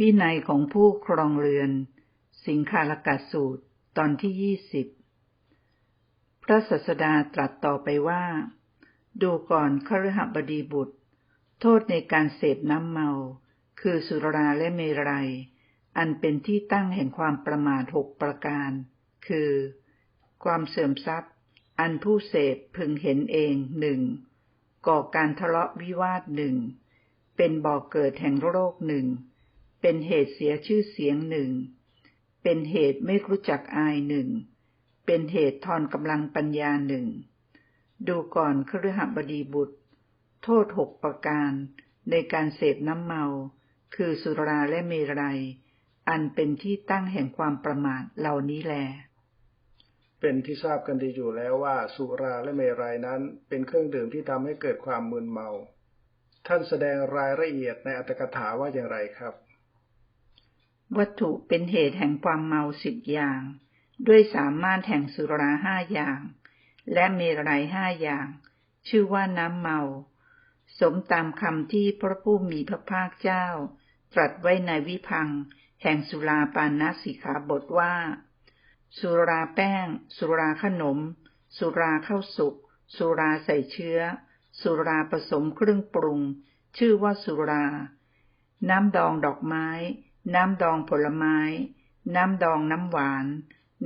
วินัยของผู้ครองเรือน สิงคาลกาสูตร ตอนที่ยี่สิบ พระสัสดาตรัสต่อไปว่า ดูก่อนคฤหบดีบุตร โทษในการเสพน้ำเมา คือสุราและเมรัย อันเป็นที่ตั้งแห่งความประมาทหกประการ คือ ความเสื่อมทรัพย์ อันผู้เสพพึงเห็นเองหนึ่ง ก่อการทะเลาะวิวาทหนึ่ง เป็นบ่อกเกิดแห่งโรคหนึ่ง เป็นเหตุเสียชื่อเสียงหนึ่ง เป็นเหตุไม่รู้จักอายหนึ่ง เป็นเหตุทอนกำลังปัญญาหนึ่ง ดูก่อนคฤหบดีบุตร โทษหกประการในการเสพน้ำเมา คือสุราและเมรัย อันเป็นที่ตั้งแห่งความประมาทเหล่านี้แล เป็นที่ทราบกันดีอยู่แล้วว่าสุราและเมรัยนั้นเป็นเครื่องดื่มที่ทำให้เกิดความมึนเมา ท่านแสดงรายละเอียดในอัตถกถาว่าอย่างไรครับ วัตถุเป็นเหตุแห่งความเมาสิบอย่าง ด้วยสามารถแห่งสุราห้าอย่าง และเมรัยห้าอย่าง ชื่อว่าน้ำเมา สมตามคำที่พระผู้มีพระภาคเจ้า ตรัสไว้ในวิพัง แห่งสุราปานสิขาบทว่า สุราแป้ง สุราขนม สุราข้าวสุก สุราใส่เชื้อ สุราผสมเครื่องปรุง ชื่อว่าสุรา น้ำดองดอกไม้ น้ำดองผลไม้ น้ำดองน้ำหวาน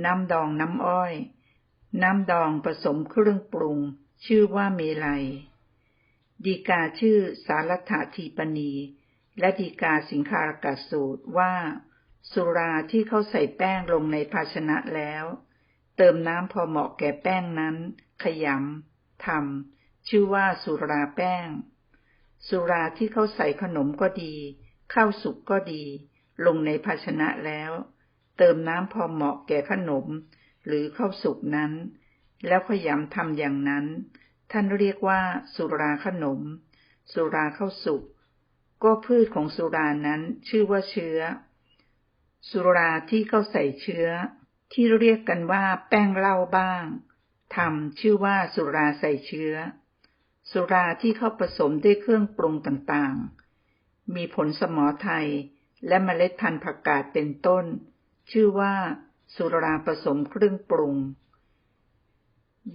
น้ำดองน้ำอ้อย น้ำดองผสมเครื่องปรุง ชื่อว่าเมลัย ดีกาชื่อสารัฐทีปณี และดีกาสิงคารกาสูตรว่า สุราที่เขาใส่แป้งลงในภาชนะแล้ว เติมน้ำพอเหมาะแก่แป้งนั้น ขยำทำชื่อว่าสุราแป้ง สุราที่เขาใส่ขนมก็ดีข้าวสุกก็ดี ลงในภาชนะแล้ว เติมน้ำพอเหมาะแก่ขนม หรือข้าวสุกนั้น แล้วขยำทำอย่างนั้น ท่านเรียกว่าสุราขนม สุราข้าวสุกก็พืชของสุรานั้นชื่อว่าเชื้อ สุราที่เขาใส่เชื้อ ที่เรียกกันว่าแป้งเหล้าบ้างทำชื่อว่าสุราใส่เชื้อ สุราที่เขาผสมด้วยเครื่องปรุงต่างๆ มีผลสมอไทย และเมล็ดพันธุ์ผักกาดเป็นต้น ชื่อว่าสุราผสมเครื่องปรุง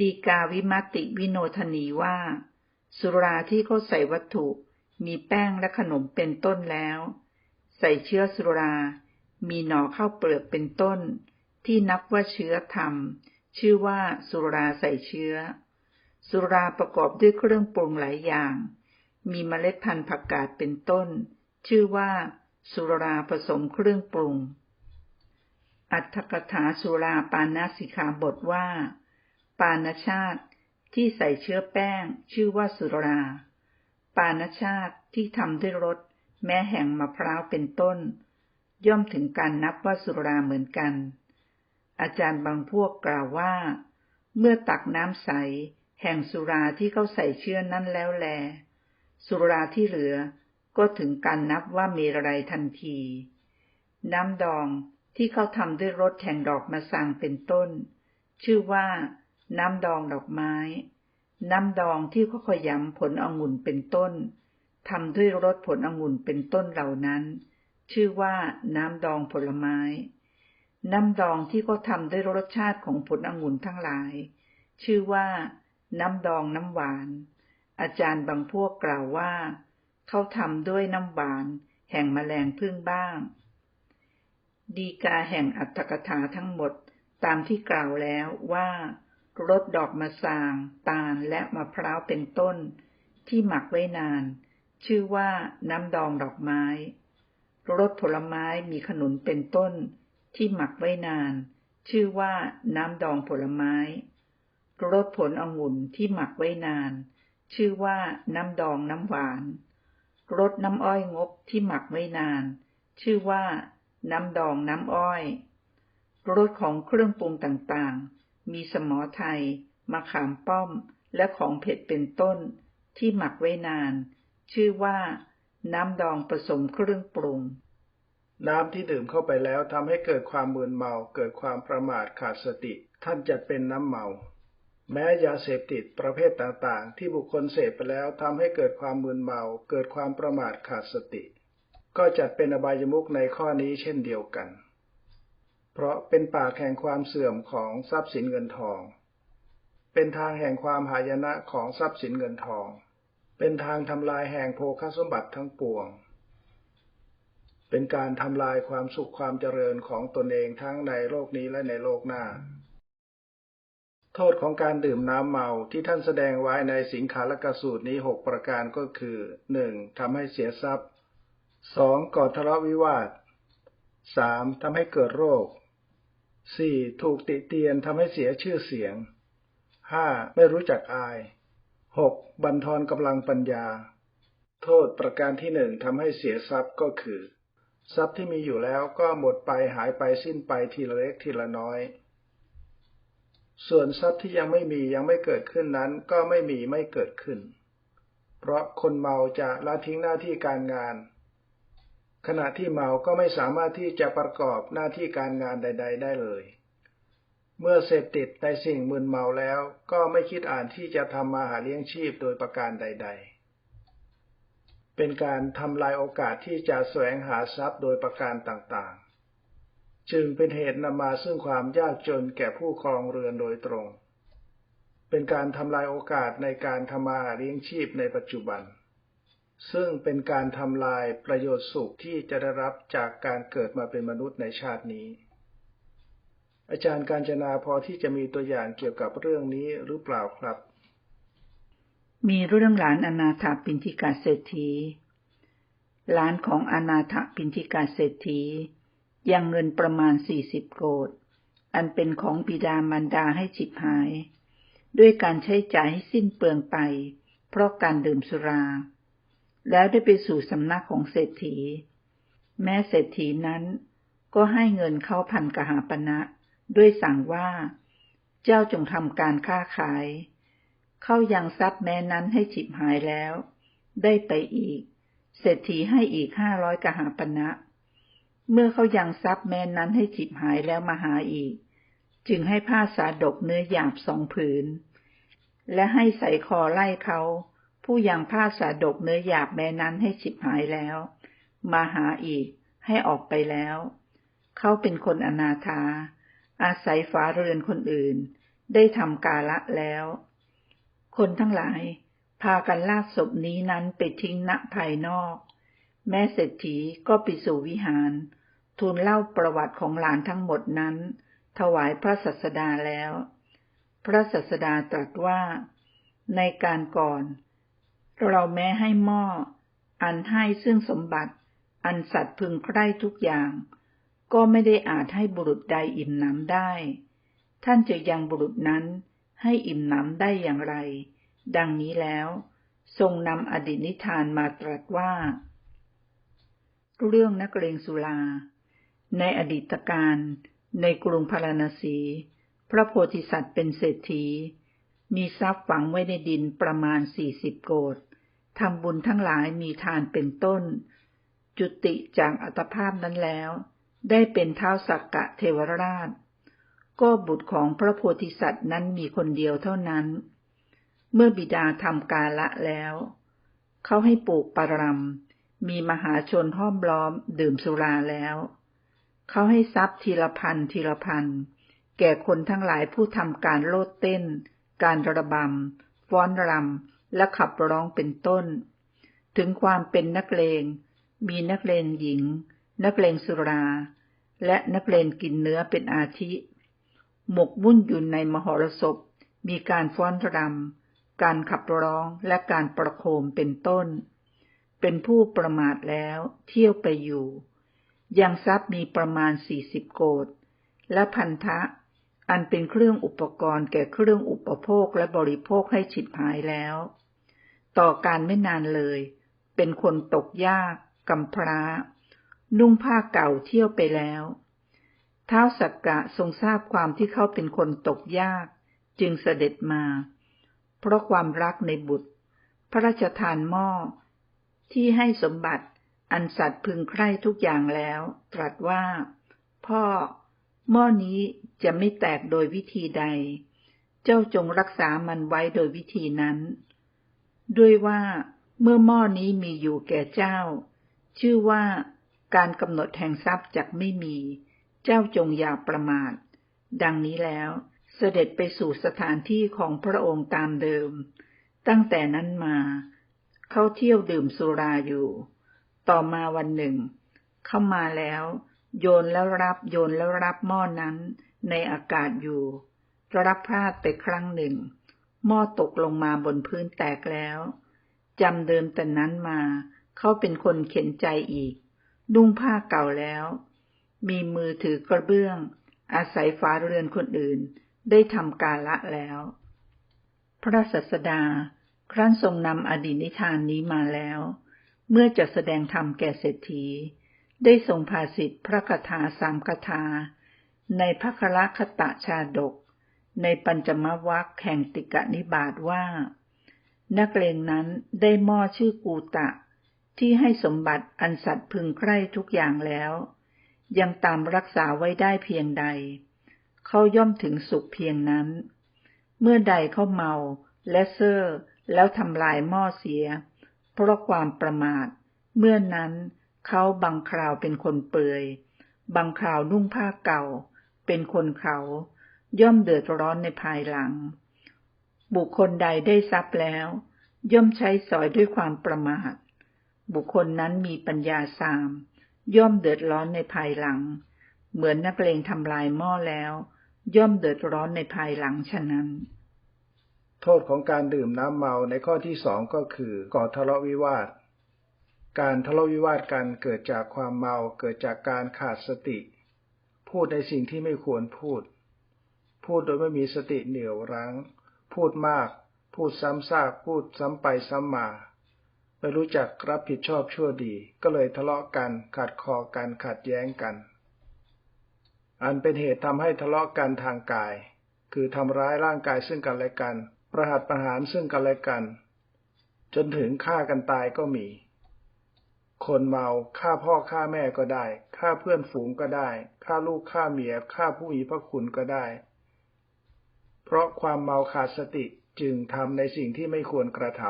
ดีกาวิมติวิโนทนีว่า สุราที่เขาใส่วัตถุ มีแป้งและขนมเป็นต้นแล้ว ใส่เชื้อสุรา มีหน่อข้าวเปลือกเป็นต้น ที่นับว่าเชื้อธรรม ชื่อว่าสุราใส่เชื้อ สุราประกอบด้วยเครื่องปรุงหลายอย่าง มีเมล็ดพันธุ์ผักกาดเป็นต้น ชื่อว่า สุราผสมเครื่องปรุง อัตถกถาสุราปานาสิขาบทว่า ปานชาติที่ใส่เชื้อแป้ง ชื่อว่าสุรา ปานชาติที่ทำด้วยรสแม้แห่งมะพร้าวเป็นต้น ย่อมถึงการนับว่าสุราเหมือนกัน อาจารย์บางพวกกล่าวว่า เมื่อตักน้ำใส แห่งสุราที่เขาใส่เชื้อนั้นแล้วแล สุราที่เหลือ ก็ถึงการนับว่ามีอะไรทันที น้ำดองที่เขาทำด้วยรสแห่งดอกมะสังเป็นต้น ชื่อว่า น้ำดองดอกไม้ น้ำดองที่เขาขยำผลองุ่นเป็นต้นทำด้วยรสผลองุ่นเป็นต้นเหล่านั้น ชื่อว่าน้ำดองผลไม้ น้ำดองที่เขาทำด้วยรสชาติของผลองุ่นทั้งหลาย ชื่อว่า น้ำดองน้ำหวาน อาจารย์บางพวกกล่าวว่า เขาทำด้วยน้ำหวาน แห่งมแมลงพึ่งบ้าง ดีกาแห่งอัตถกถาทั้งหมดตามที่กล่าวแล้วว่ารสดอกมะสาง ตาลและมะพร้าวเป็นต้น ที่หมักไว้นาน ชื่อว่าน้ำดองดอกไม้รสผลไม้มีขนุนเป็นต้น ที่หมักไว้นาน ชื่อว่าน้ำดองผลไม้รสผลองุ่นที่หมักไว้นาน ชื่อว่าน้ำดองน้ำหวาน รสน้ำอ้อยงบที่หมักไว้นาน ชื่อว่า น้ำดองน้ำอ้อยรสของเครื่องปรุงต่างๆ มีสมอไทยมะขามป้อม และของเผ็ดเป็นต้น ที่หมักไว้นาน ชื่อว่า น้ำดองผสมเครื่องปรุง น้ำที่ดื่มเข้าไปแล้วทำให้เกิดความมึนเมา เกิดความประมาทขาดสติ ท่านจัดเป็นน้ำเมา แม้ยาเสพติดประเภทต่างๆ ที่บุคคลเสพไปแล้วทำให้เกิดความมึนเมา เกิดความประมาทขาดสติ ก็จัดเป็นอบายมุกในข้อนี้เช่นเดียวกัน เพราะเป็นปากแห่งความเสื่อมของทรัพย์สินเงินทอง เป็นทางแห่งความหายนะของทรัพย์สินเงินทอง เป็นทางทำลายแห่งโภคสมบัติทั้งปวง เป็นการทำลายความสุขความเจริญของตนเองทั้งในโลกนี้และในโลกหน้า โทษของการดื่มน้ำเมาที่ท่านแสดงไว้ในสิงขารกสูตรนี้หกประการก็คือหนึ่งทำให้เสียทรัพย์สองก่อทะเลาะวิวาทสามทำให้เกิดโรคสี่ถูกติเตียนทำให้เสียชื่อเสียงห้าไม่รู้จักอายหกบันทอนกำลังปัญญา โทษประการที่หนึ่งทำให้เสียทรัพย์ก็คือ ทรัพย์ที่มีอยู่แล้วก็หมดไปหายไปสิ้นไปทีละเล็กทีละน้อย ส่วนทรัพย์ที่ยังไม่มียังไม่เกิดขึ้นนั้น ก็ไม่มีไม่เกิดขึ้น เพราะคนเมาจะละทิ้งหน้าที่การงาน ขณะที่เมาก็ไม่สามารถที่จะประกอบหน้าที่การงานใด ๆ ได้เลย เมื่อเสพติดในสิ่งมึนเมาแล้ว ก็ไม่คิดอ่านที่จะทำมาหาเลี้ยงชีพโดยประการใด ๆ เป็นการทำลายโอกาสที่จะแสวงหาทรัพย์โดยประการต่างๆ จึงเป็นเหตุนำมาซึ่งความยากจนแก่ผู้ครองเรือนโดยตรง เป็นการทำลายโอกาสในการทำมาเลี้ยงชีพในปัจจุบัน ซึ่งเป็นการทำลายประโยชน์สุขที่จะได้รับจากการเกิดมาเป็นมนุษย์ในชาตินี้ อาจารย์การจนาพอที่จะมีตัวอย่างเกี่ยวกับเรื่องนี้หรือเปล่าครับ มีเรื่องหลานอนาถาปินทิกาเศรษฐีหลานของอนาถปินทิกาเศรษฐี ยังเงินประมาณสี่สิบโกดอันเป็นของบิดามารดาให้ฉิบหาย ด้วยการใช้จ่ายให้สิ้นเปลืองไป เพราะการดื่มสุรา แล้วได้ไปสู่สำนักของเศรษฐี แม้เศรษฐีนั้น ก็ให้เงินเข้าพันกหาปณะด้วยสั่งว่า เจ้าจงทำการค้าขาย เข้ายังทรัพย์แม้นั้นให้ฉิบหายแล้ว ได้ไปอีก เศรษฐีให้อีกห้าร้อยกหาปณะ เมื่อเขายังทรัพย์แม้นั้นให้ฉิบหายแล้วมาหาอีก จึงให้ผ้าสาดกเนื้อหยาบสองผืน และให้ใส่คอไล่เขา ผู้ยังผ้าสาดกเนื้อหยาบแม้นั้นให้ฉิบหายแล้ว มาหาอีก ให้ออกไปแล้ว เขาเป็นคนอนาถาอาศัยฝาเรือนคนอื่น ได้ทำกาละแล้ว คนทั้งหลาย พากันลากศพนี้นั้นไปทิ้งณภายนอก แม่เศรษฐีก็ไปสู่วิหาร ทูลเล่าประวัติของหลานทั้งหมดนั้น ถวายพระสัสดาแล้ว พระสัสดาตรัสว่า ในการก่อน เราแม้ให้หม้อ อันให้ซึ่งสมบัติ อันสัตว์พึงใคร่ทุกอย่าง ก็ไม่ได้อาจให้บุรุษใดอิ่มหนำได้ ท่านจะยังบุรุษนั้นให้อิ่มหนำได้อย่างไร ดังนี้แล้ว ทรงนำอดีตนิทานมาตรัสว่า เรื่องนักเลงสุลา ในอดีตการในกรุงพาราณสี พระโพธิสัตว์เป็นเศรษฐี มีทรัพย์ฝังไว้ในดินประมาณสี่สิบโกดทำบุญทั้งหลายมีทานเป็นต้น จุติจากอัตภาพนั้นแล้ว ได้เป็นเท้าสักกะเทวราช ก็บุตรของพระโพธิสัตว์นั้นมีคนเดียวเท่านั้น เมื่อบิดาทำกาละแล้ว เขาให้ปลูกปารำมีมหาชนห้อมล้อมดื่มสุราแล้ว เขาให้ทรัพย์ทีละพันทีละพัน แก่คนทั้งหลายผู้ทำการโลดเต้น การระบำ ฟ้อนรำ และขับร้องเป็นต้น ถึงความเป็นนักเลง มีนักเลงหญิง นักเลงสุรา และนักเลงกินเนื้อเป็นอาทิ หมกมุ่นอยู่ในมหรสพ มีการฟ้อนรำ การขับร้องและการประโคมเป็นต้น เป็นผู้ประมาทแล้ว เที่ยวไปอยู่ ยังทรัพย์มีประมาณสี่สิบโกดและพันธะ อันเป็นเครื่องอุปกรณ์แก่เครื่องอุปโภคและบริโภคให้ฉิบหายแล้ว ต่อการไม่นานเลย เป็นคนตกยากกำพร้า นุ่งผ้าเก่าเที่ยวไปแล้วเท้าสักกะทรงทราบความที่เขาเป็นคนตกยาก จึงเสด็จมา เพราะความรักในบุตร พระราชทานหม้อที่ให้สมบัติ อันสัตว์พึงใคร่ทุกอย่างแล้ว ตรัสว่า พ่อ หม้อนี้จะไม่แตกโดยวิธีใด เจ้าจงรักษามันไว้โดยวิธีนั้น ด้วยว่าเมื่อหม้อนี้มีอยู่แก่เจ้า ชื่อว่าการกำหนดแห่งทรัพย์จักไม่มี เจ้าจงอย่าประมาท ดังนี้แล้วเสด็จไปสู่สถานที่ของพระองค์ตามเดิม ตั้งแต่นั้นมา เขาเที่ยวดื่มสุราอยู่ ต่อมาวันหนึ่ง เข้ามาแล้ว โยนแล้วรับโยนแล้วรับหม้อนั้น ในอากาศอยู่รับพลาดไปครั้งหนึ่ง หม้อตกลงมาบนพื้นแตกแล้วจำเดิมแต่นั้นมา เขาเป็นคนเข็นใจอีก นุ่งผ้าเก่าแล้ว มีมือถือกระเบื้อง อาศัยฟ้าเรือนคนอื่น ได้ทำกาละแล้ว พระสัสดา ครั้นทรงนำอดีตนิทานนี้มาแล้ว เมื่อจะแสดงธรรมแก่เศรษฐี ได้ทรงภาสิทธิพระคาถาสามคาถา ในพระคละคตะชาดก ในปัญจมวัคแห่งติกะนิบาตว่า นักเลงนั้นได้ม้อชื่อกูตะ ที่ให้สมบัติอันสัตว์พึงใคร่ทุกอย่างแล้ว ยังตามรักษาไว้ได้เพียงใด เขาย่อมถึงสุขเพียงนั้น เมื่อใดเขาเมาและเซ่อแล้วทำลายหม้อเสีย เพราะความประมาท เมื่อนั้นเขาบางคราวเป็นคนเปื่อย บางคราวนุ่งผ้าเก่า เป็นคนเขา ย่อมเดือดร้อนในภายหลัง บุคคลใดได้ทรัพย์แล้ว ย่อมใช้สอยด้วยความประมาท บุคคลนั้นมีปัญญาสาม ย่อมเดือดร้อนในภายหลัง เหมือนนักเลงทำลายหม้อแล้ว ย่อมเดือดร้อนในภายหลังฉะนั้น โทษของการดื่มน้ำเมาในข้อที่สองก็คือก่อทะเลาะวิวาท การทะเลาะวิวาทกันเกิดจากความเมาเกิดจากการขาดสติ พูดในสิ่งที่ไม่ควรพูด พูดโดยไม่มีสติเหนี่ยวรั้ง พูดมาก พูดซ้ำซากพูดซ้ำไปซ้ำมาไม่รู้จักรับผิดชอบชั่วดี ก็เลยทะเลาะกันขัดคอกันขัดแย้งกัน อันเป็นเหตุทำให้ทะเลาะกันทางกาย คือทำร้ายร่างกายซึ่งกันและกัน ประหัตประหารซึ่งกันและกัน จนถึงฆ่ากันตายก็มี คนเมาฆ่าพ่อฆ่าแม่ก็ได้ฆ่าเพื่อนฝูงก็ได้ฆ่าลูกฆ่าเมียฆ่าผู้มีพระคุณก็ได้ เพราะความเมาขาดสติจึงทำในสิ่งที่ไม่ควรกระท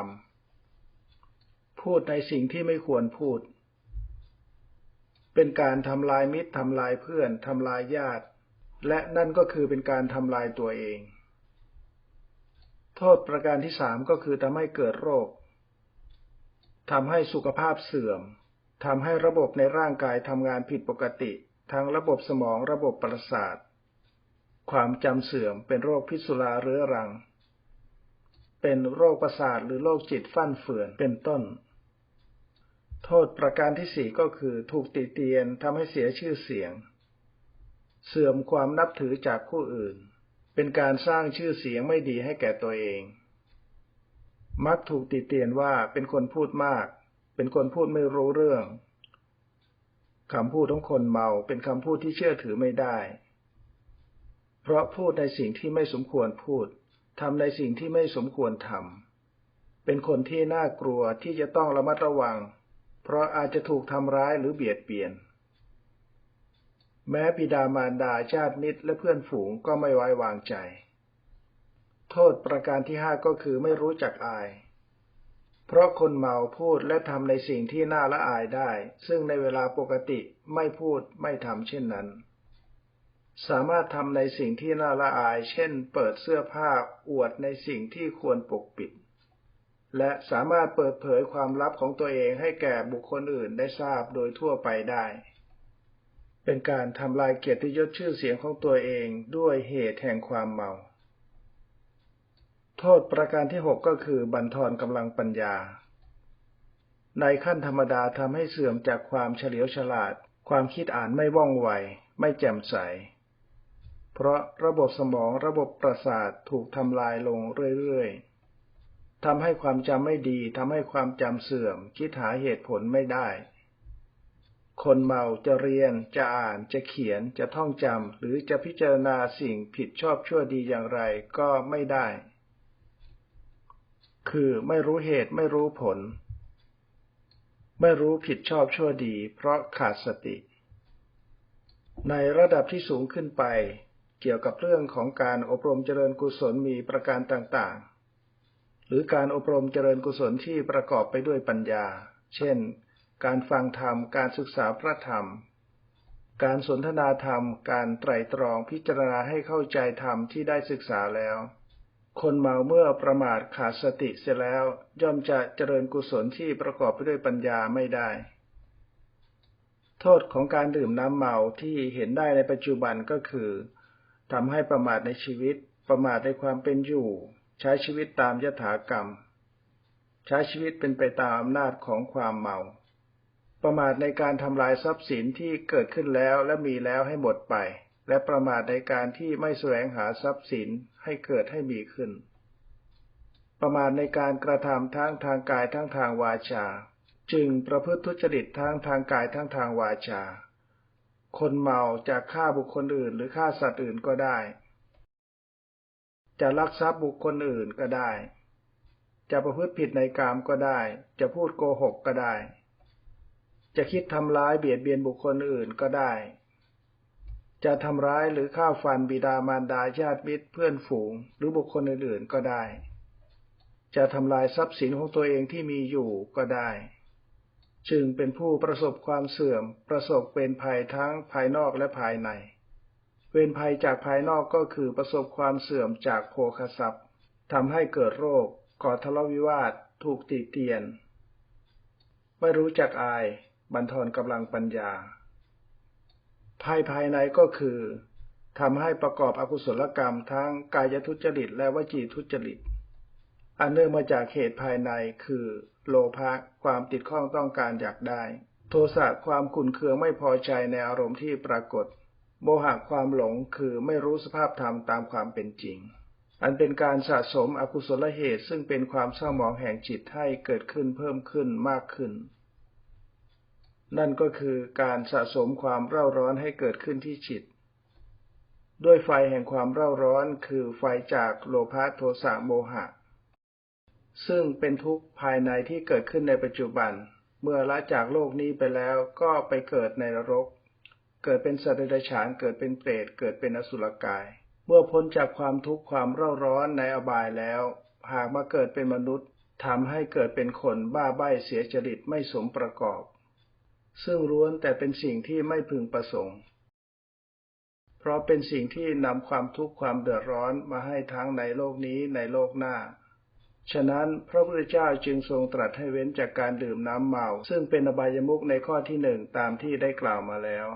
ำพูดในสิ่งที่ไม่ควรพูด เป็นการทำลายมิตรทำลายเพื่อนทำลายญาติ และนั่นก็คือเป็นการทำลายตัวเอง โทษประการที่สามก็คือทำให้เกิดโรคทำให้สุขภาพเสื่อมทำให้ระบบในร่างกายทำงานผิดปกติ ทั้งระบบสมองระบบประสาท ความจำเสื่อมเป็นโรคพิษสุราเรื้อรัง เป็นโรคประสาทหรือโรคจิตฟั่นเฟือนเป็นต้น โทษประการที่สี่ก็คือถูกติเตียนทำให้เสียชื่อเสียง เสื่อมความนับถือจากผู้อื่น เป็นการสร้างชื่อเสียงไม่ดีให้แก่ตัวเอง มักถูกติเตียนว่าเป็นคนพูดมาก เป็นคนพูดไม่รู้เรื่องคำพูดของคนเมาเป็นคำพูดที่เชื่อถือไม่ได้ เพราะพูดในสิ่งที่ไม่สมควรพูดทำในสิ่งที่ไม่สมควรทำเป็นคนที่น่ากลัวที่จะต้องระมัดระวัง เพราะอาจจะถูกทำร้ายหรือเบียดเบียน แม้ปิดามารดาชาติมิตรและเพื่อนฝูงก็ไม่ไว้วางใจ โทษประการที่ห้าก็คือไม่รู้จักอาย เพราะคนเมาพูดและทำในสิ่งที่น่าละอายได้ ซึ่งในเวลาปกติไม่พูดไม่ทำเช่นนั้น สามารถทำในสิ่งที่น่าละอาย เช่น เปิดเสื้อผ้าอวดในสิ่งที่ควรปกปิด และสามารถเปิดเผยความลับของตัวเองให้แก่บุคคลอื่นได้ทราบโดยทั่วไปได้ เป็นการทำลายเกียรติยศชื่อเสียงของตัวเองด้วยเหตุแห่งความเมา โทษประการที่หกก็คือ บันทอนกำลังปัญญา ในขั้นธรรมดาทำให้เสื่อมจากความเฉลียวฉลาด ความคิดอ่านไม่ว่องไว ไม่แจ่มใส เพราะระบบสมองระบบประสาทถูกทำลายลงเรื่อยๆทำให้ความจำไม่ดี ทำให้ความจำเสื่อม คิดหาเหตุผลไม่ได้ คนเมาจะเรียนจะอ่านจะเขียนจะท่องจำหรือจะพิจารณาสิ่งผิดชอบชั่วดีอย่างไรก็ไม่ได้ คือไม่รู้เหตุไม่รู้ผล ไม่รู้ผิดชอบชั่วดี เพราะขาดสติ ในระดับที่สูงขึ้นไป เกี่ยวกับเรื่องของการอบรมเจริญกุศลมีประการต่างๆ หรือการอบรมเจริญกุศลที่ประกอบไปด้วยปัญญา เช่น การฟังธรรม การศึกษาพระธรรม การสนทนาธรรม การไตร่ตรองพิจารณาให้เข้าใจธรรมที่ได้ศึกษาแล้ว คนเมาเมื่อประมาทขาดสติเสียแล้ว ย่อมจะเจริญกุศลที่ประกอบไปด้วยปัญญาไม่ได้ โทษของการดื่มน้ำเมาที่เห็นได้ในปัจจุบันก็คือทำให้ประมาทในชีวิต ประมาทในความเป็นอยู่ ใช้ชีวิตตามยถากรรม ใช้ชีวิตเป็นไปตามอำนาจของความเมา ประมาทในการทำลายทรัพย์สินที่เกิดขึ้นแล้วและมีแล้วให้หมดไป และประมาทในการที่ไม่แสวงหาทรัพย์สินให้เกิดให้มีขึ้น ประมาทในการกระทำทั้งทางกายทั้งทางวาจา จึงประพฤติทุจริตทั้งทางกายทั้งทางวาจา คนเมาจะฆ่าบุคคลอื่น หรือฆ่าสัตว์อื่นก็ได้ จะลักทรัพย์บุคคลอื่นก็ได้ จะประพฤติผิดในกามก็ได้ จะพูดโกหกก็ได้ จะคิดทำร้ายเบียดเบียนบุคคลอื่นก็ได้ จะทำร้ายหรือฆ่าฟันบิดามารดาญาติมิตรเพื่อนฝูง หรือบุคคลอื่นๆก็ได้ จะทำลายทรัพย์สินของตัวเองที่มีอยู่ก็ได้ จึงเป็นผู้ประสบความเสื่อม ประสบเป็นภัยทั้งภายนอกและภายใน เวรภัยจากภายนอกก็คือประสบความเสื่อมจากโภคทรัพย์ทำให้เกิดโรคก่อทะเลาะวิวาท ถูกตีเตียน ไม่รู้จักอาย บันทอนกำลังปัญญา ภายภายในก็คือทำให้ประกอบอกุศลกรรมทั้งกายทุจริตและวจีทุจริต อันเนื่องมาจากเหตุภายในคือ โลภะความติดข้องต้องการอยากได้ โทสะความขุ่นเคืองไม่พอใจในอารมณ์ที่ปรากฏ โมหะความหลงคือไม่รู้สภาพธรรมตามความเป็นจริง อันเป็นการสะสมอกุศลเหตุซึ่งเป็นความเศร้าหมองแห่งจิตให้เกิดขึ้นเพิ่มขึ้นมากขึ้น นั่นก็คือการสะสมความเร่าร้อนให้เกิดขึ้นที่จิต ด้วยไฟแห่งความเร่าร้อนคือไฟจากโลภะโทสะโมหะ ซึ่งเป็นทุกข์ภายในที่เกิดขึ้นในปัจจุบัน เมื่อละจากโลกนี้ไปแล้วก็ไปเกิดในนรก เกิดเป็นสัตว์เดรัจฉานเกิดเป็นเปรตเกิดเป็นอสุรกาย เมื่อพ้นจากความทุกข์ความเร่าร้อนในอบายแล้ว หากมาเกิดเป็นมนุษย์ทำให้เกิดเป็นคนบ้าใบ้เสียจริตไม่สมประกอบ ซึ่งล้วนแต่เป็นสิ่งที่ไม่พึงประสงค์ เพราะเป็นสิ่งที่นำความทุกข์ความเดือดร้อนมาให้ทั้งในโลกนี้ในโลกหน้า ฉะนั้นพระพุทธเจ้าจึงทรงตรัสให้เว้นจากการดื่มน้ำเมา ซึ่งเป็นอบายมุกในข้อที่หนึ่งตามที่ได้กล่าวมาแล้ว